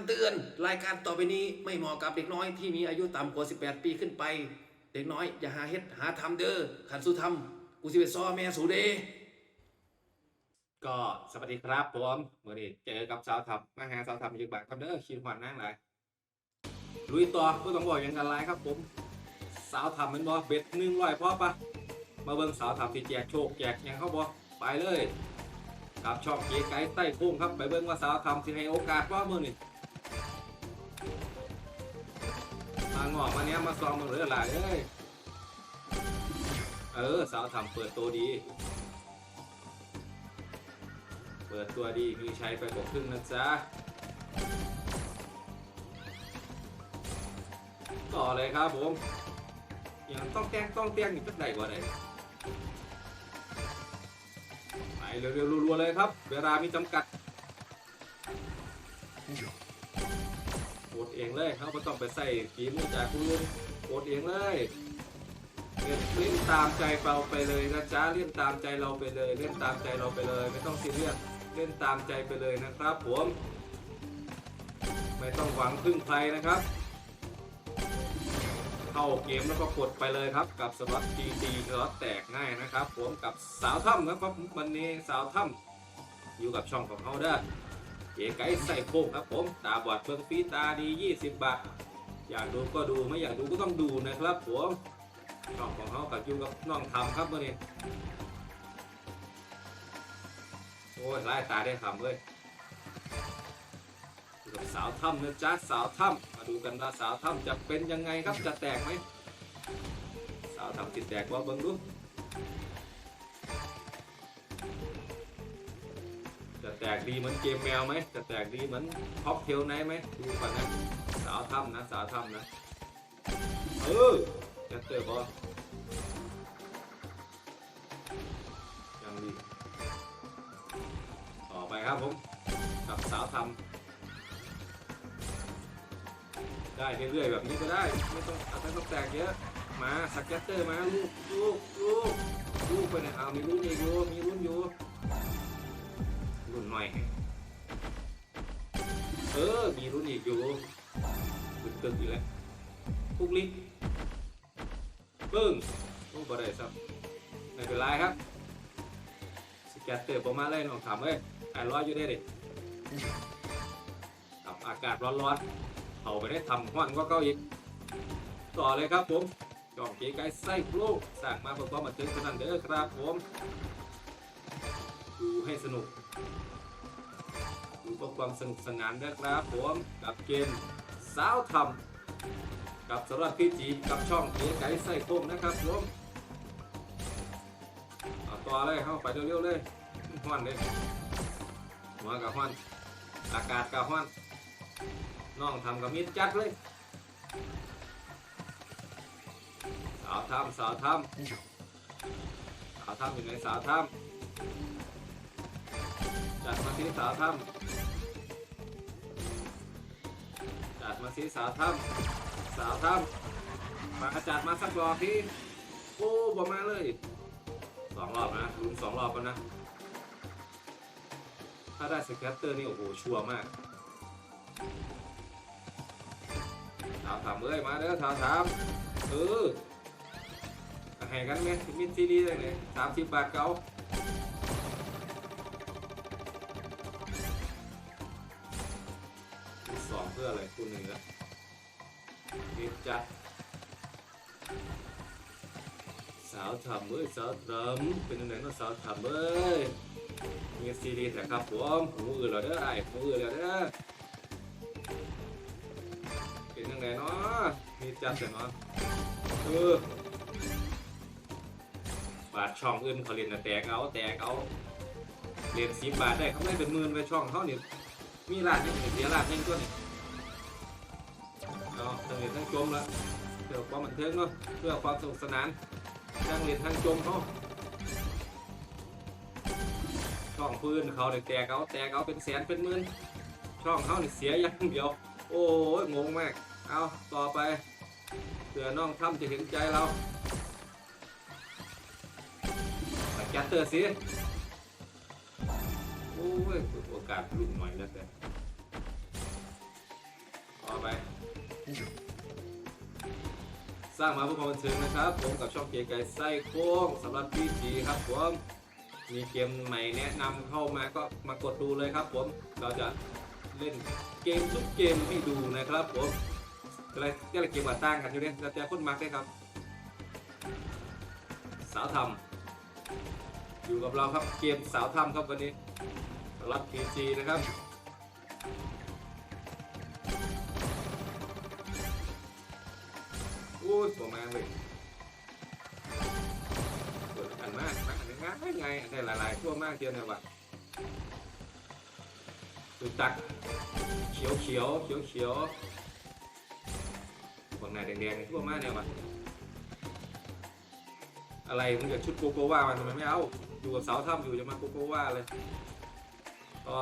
ำเตือนรายการต่อไปนี้ไม่เหมาะกับเด็กน้อยที่มีอายุต่ำกว่า 18 ปีขึ้นไป เด็กน้อยอย่าหาเฮ็ดหาทำเด้อขันสู้ทำกูสิไปซ้อแม่สูเดก็สวัสดีครับผมเมื่อนี้เจอกับสาวทับมาหาสาวทับยึกบากครับเด้อคิดหวานนั่งหลายลุยต่อผู้ต้องบอกอย่างกันไรครับผม สาวทับมันบอเบ็ดหนึ่งร้อยพอปะมาเบิ่งสาวทับที่แจกโชคแจกยังเขาบอไปเลยกับช่องเก๋ไก่ใต้โค้งครับไปเบิ่งว่าสาวทับสิให้โอกาสว่าเมื่อนี้างอกมาเนี้ยมาซองมึงเหลือหลายเอ้ยเออสาวทับเปิดตัวดี เปิดตัวดีมีใช้ไปกว่าครึ่งนะจ๊ะต่อเลยครับผมยังต้องแต้งต้องเตี้ยงอีกสักใดกว่าใดไปเร็วๆรัวๆเลยครับ เวลามีจำกัด อดเองเลยเขาไม่ต้องไปใส่กีมือจากคุณลุงโอดเองเลยเล่นตามใจเราไปเลยนะจ๊ะเล่นตามใจเราไปเลย เล่นตามใจเราไปเลย ไม่ต้องซีเรียสเล่นตามใจไปเลยนะครับผมไม่ต้องหวังพึ่งใครนะครับ เข้าเกมแล้วก็กดไปเลยครับ กับสล็อตตีตีสล็อตแตกง่ายนะครับ ผมกับสาวถ้ำนะครับวันนี้สาวถ้ำอยู่กับช่องของเขาเด้อ เก๋ไก่ใส่โค้งครับผมตาบอดเบิ่งฟีตาดี 20 บาท อยากดูก็ดูไม่อยากดูก็ต้องดูนะครับผมช่องของเขากับยู่กับน้องทำครับวันนี้โอ้ยไล่ตาได้ทำเว้ยกับสาวถ้ำนะจ๊ะสาวถ้ำมาดูกันว่าสาวถ้ำจะเป็นยังไงครับจะแตกไหมสาวถ้ำติดแตกว่าเบิ่งดู ตกดีเหมือนเกมแมวไหมจะแตกดีเหมือนท็อปเทลไนท์ไหมดูก่อนนะสาวถ้ำนะสาวถ้ำนะเออจะเตอร์บอลยังดีต่อไปครับผมกับสาวทำได้เรื่อยๆแบบนี้ก็ได้ไม่ต้องไม่ต้องแตกเยอะมาสเก็ตเตอร์มาลูกลูกลูกลูกไปไหนเอามีรุ่นอีกอยู่มีรุ่นอยู่ หน่อย เออ มีรุ่นอีกอยู่ตึกตึกอยู่แล้วทุกลิกปึ้งโอ้บ่ได้ซับไม่เป็นไรครับสเก็ตเตอร์ประมาณเลยน้องถามเอ้ยไอ้ร้อยอยู่ได้ดิกับอากาศร้อนๆเขาไปได้ทำห้อนก็เก้าอีก ต่อเลยครับผมจอมเก๋ไก่ไส้โลกสั่งมาเพื่อความบันเทิงเท่านั้นเด้อครับผม ดูให้สนุก ดูเพื่อความสนุกสนานเด้ครับผมกับเกมสาวทำกับสำหรับพี่จีกับช่องเก๋ไก่ไส้โค้งนะครับผมเอาต่อเลยเข้าไปเร็วๆเลยห้อนเลยหัวกับห้อนอากาศกับห้อนน้องทำกับมีดจัดเลยสาวทำสาวทำสาวทำอยู่ในสาวทำจัดมาสิสาวทำ จัดมาสิสาวทำสาวทำมาจัดมาสักรอบที่โอ้บอมาเลยสองรอบนะลุ้นสองรอบกันนะ ถ้าได้สแกตเตอร์นี่โอ้โหชัวร์มากถามถามเอ้ยมาเด้อถามถามเออให้กันไหมมิดซีดีได้เลยสามสิบบาทเก่า เพื่ออะไรคุณหนึ่งละมิดจัดสาวทำเอ้ยสาวทำเป็นยังไงเนาะสาวทำเอ้ยมีซีดีแต่ครับผมหูอื่นเรอเด้อไอ้หูอื่นเรอเด้อเป็นยังไงเนาะมีจัดเสียเนาะเออบาทช่องอื่นเขาเรียนแตกเอาแตกเอาเรียนสิบบาทได้เขาไม่เป็นหมื่นไปช่องเขาเนี่ยมีร้านหนึงเสียร้านนึงตัวนี้ ทั้งเรียนทั้งจมแล้วเพื่อความบันเทิงเนาะเพื่อความสนุกสนานทั้งเรียนทั้งจมเขาช่องปืนเขาเนี่ยแตกเอาแตกเอาเป็นแสนเป็นหมื่นช่องเขาเนี่ยเสียอย่างเดียว โอ้ยงงมากเอาต่อไปเผื่อน้องทำจะเห็นใจเราแกตเตอร์สิโอ้ยโอกาสลุ่นหน่อยแล้วแต่ สร้างมาเพื่อความบันเทิงนะครับ ผมกับช่องเกียร์ไก่ไส้โค้งสำหรับพี่จีครับผมมีเกมใหม่แนะนำเข้ามาก็มากดดูเลยครับผมเราจะเล่นเกมทุกเกมให้ดูนะครับผมอะไรก็เลยเกมว่าตั้งกันอยู่เนี่ยแต่คนมักได้ครับ สาวทำอยู่กับเราครับเกมสาวทำครับวันนี้สำหรับพีจีนะครับ ตัวมาเลยเปิดกันมากอันนี้ง่ายไงได้หลายๆทั่วมากเดียวเนี่ยว่ะดูตักเขียวเขียวเขียวเขียวบางหน้าแดงๆทั่วมากเนี่ยว่ะอะไรมึงกับชุดโกโกวามันทำไมไม่เอาอยู่กับสาวถ้ำอยู่จะมาโกโกวาเลยต่อ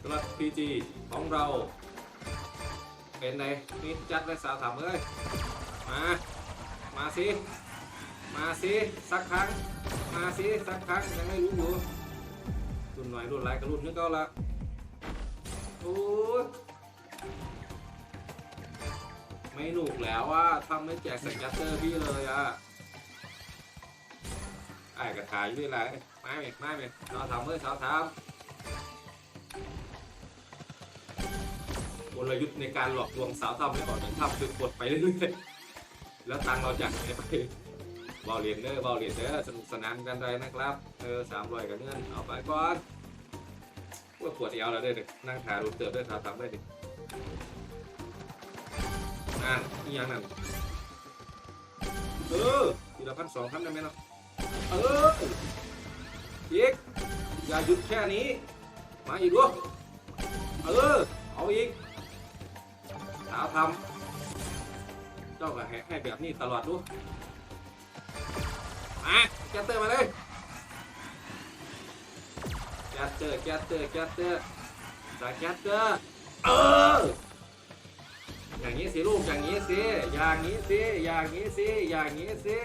สำหรับพีจีของเรา เป็นไงนี่จัดเลยสาวถ้ำเอ้ย มา มาสิ มาสิสักครั้ง มาสิสักครั้งยังไม่รู้อยู่รุ่นหน่อยรุ่นไรก็รุ่นนึกเอาละโอ้ยไม่หนุกแล้วว่าทำไม่แจกสแกัตเตอร์พี่เลยอะไอ้กระถายยี่ไรไม่เมไม่เมสาวทำเมื่อสาวทำกลยุทธ์ในการหลอกลวงสาวทำให้ก่อนจะทำคือกดไปเรื่อยๆ แล้วตังเราจากไหนไปบอลเรียนเด้อบอลเรียนเด้อสนุกสนานกันเลยนะครับเออสามร้อยกับเงินเอาไปก่อนว่าปวดเอวแล้วด้เด็กนั่งถ่ายรูปเติบด้วยถ่ายทำได้ดิอ่านอีหยังนั่นเออทีละพันสองพันได้ไหมเนาะเอออีกอย่าหยุดแค่นี้ มาอีกด้วยเออเอาอีกสาวทำ เจ้าก็ให้ให้แบบนี้ตลอดดูมาแกเตอร์มาเลยแกเตอร์แกเตอร์แกเตอร์จากแกเตอร์เอออย่างนี้สิลูกอย่างนี้สิอย่างนี้สิอย่างนี้สิอย่างนี้สิ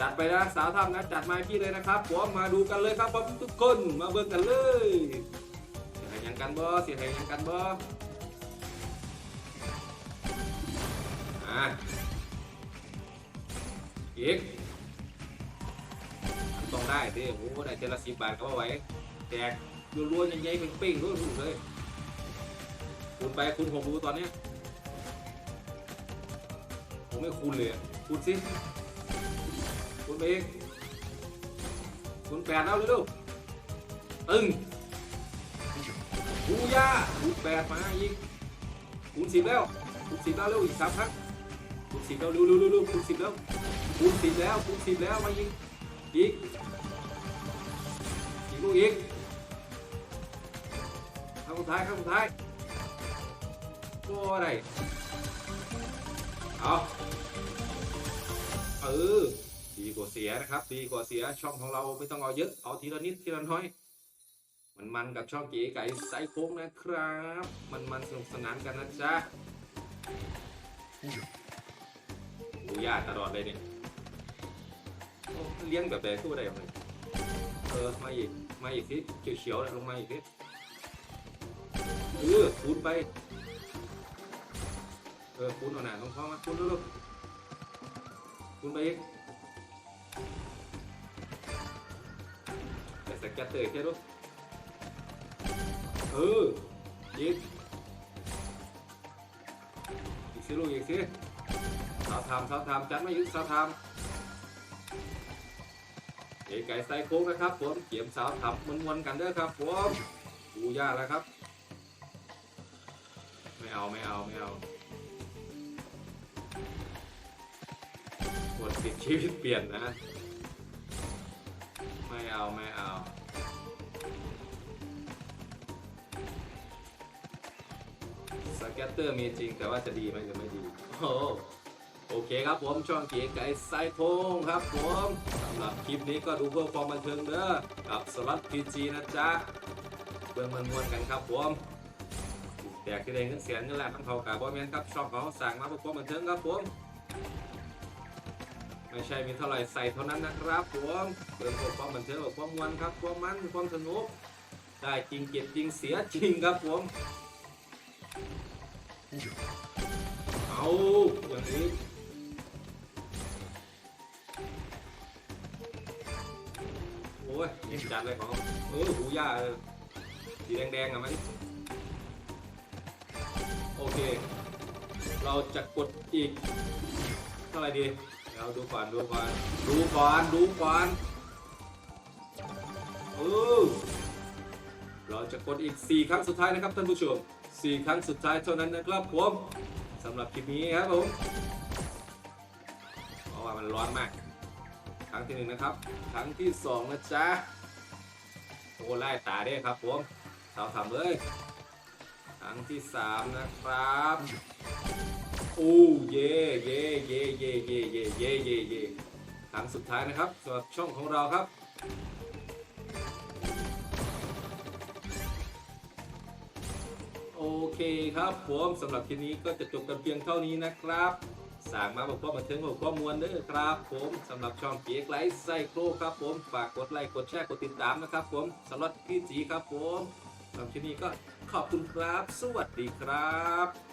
จัดไปนะสาวทำนะจัดมาพี่เลยนะครับผมมาดูกันเลยครับผมทุกคนมาเบิ่งกันเลยเสียหายยังกันบ่เสียหายยังกันบ่ อะอีกต้องได้ดิโอ้โหได้เจละสิบบาทก็เอาไว้แจกรัวๆใหญ่ๆเป่งรู้ๆเลยคูณไปคูณหกดูตอนเนี้ยผมไม่คูณเลยอะคูณสิคูณไปอีกคูณแปดแล้วเร็วๆตึงบูย่าคูณแปดมาอีกคูณสิบแล้วคูณสิบแล้วเร็วอีกสามครั้ง สิบแล้วร็วเร็วเร็วเร็วคูณสิบแล้วคูณสิบแล้วคูณสิบแล้วมายิงอีกอีกลูกอีกข้างสุดท้ายข้างสุดท้ายโอ้อะไรเอาเออดีกว่าเสียนะครับ ดีกว่าเสียช่องของเราไม่ต้องเอาเยอะเอาทีละนิดทีละน้อยมันมันกับช่องเก๋ไก่ไซโค้งนะครับ มันมันสนุกสนานกันนะจ๊ะ ดูยากตลอดเลยเนี่ยเลี้ยงแบบแบบตู้ได้ยังไงเออมาอีกมาอีกสิเขียวๆนะลงมาอีกสิเออคูณไปเออคูณเอาหนาลงท้องมาคูณลูกๆคูณไปอีกแต่สกัตเตอร์แค่ลูกเอออีกอีกสิลูกอีกสิ สาวทำสาวทำจัดไม่ยึดสาวทำเก๋ไก่ไซโค้งนะครับผมเขียมสาวทำมวนๆกันเด้อครับผมดูยากแล้วครับ ไม่เอาไม่เอาไม่เอาปวดติดชีวิตเปลี่ยนนะ ไม่เอาไม่เอาสเก็ตเตอร์มีจริงแต่ว่าจะดีไหมหรือไม่ดี โอ้ โอเคครับผมช่องเก๋ไก่ไซโพงครับผมสำหรับคลิปนี้ก็ดูเพื่อความบันเทิงเด้อกับสลัดพีจีนะจ๊ะเบิ่งมันมวนกันครับผมแตกที่แดงขึ้นเสียงนี่แหละทั้งเขากับบอแมนครับช่องเขาสั่งมาเพื่อความบันเทิงครับผมไม่ใช่มีเท่าไหร่ใส่เท่านั้นนะครับผมเพื่อความบันเทิงเพื่อความมวนครับความมันความสนุกได้จริงเก็บจริงเสียจริงครับผมเอาอย่างนี้ อ้ยเห็นจัดเลยของเออหูย่าสีแดงๆอะไหมโอเค เราจะกดอีกเท่าไหร่ดีเราดูก่อนดูก่อนดูก่อนดูก่อนเออเราจะกดอีก 4 ครั้งสุดท้ายนะครับท่านผู้ชม 4 ครั้งสุดท้ายเท่านั้นนะครับผมสำหรับคลิปนี้ครับผม เพราะว่ามันร้อนมาก ครั้งที่หนึ่งนะครับ ครั้งที่สองนะจ๊ะโอ้ไล่ตาได้ครับผมสาวทำเลยครั้งที่สามนะครับโอ้เย่เย่เย่เย่เย่เย่เย่เย่เย่ครั้งสุดท้ายนะครับสำหรับช่องของเราครับโอเคครับผมสำหรับคลิปนี้ก็จะจบกันเพียงเท่านี้นะครับ สร้างมาบอกว่ามาถึงบอกว่ามวลเด้อครับผมสำหรับช่องเกียกไลท์ไซโครครับผม ฝากกดไลค์กดแชร์กดติดตามนะครับผมสำหรับพี่จีครับผมสำหรับที่นี้ก็ขอบคุณครับ สวัสดีครับ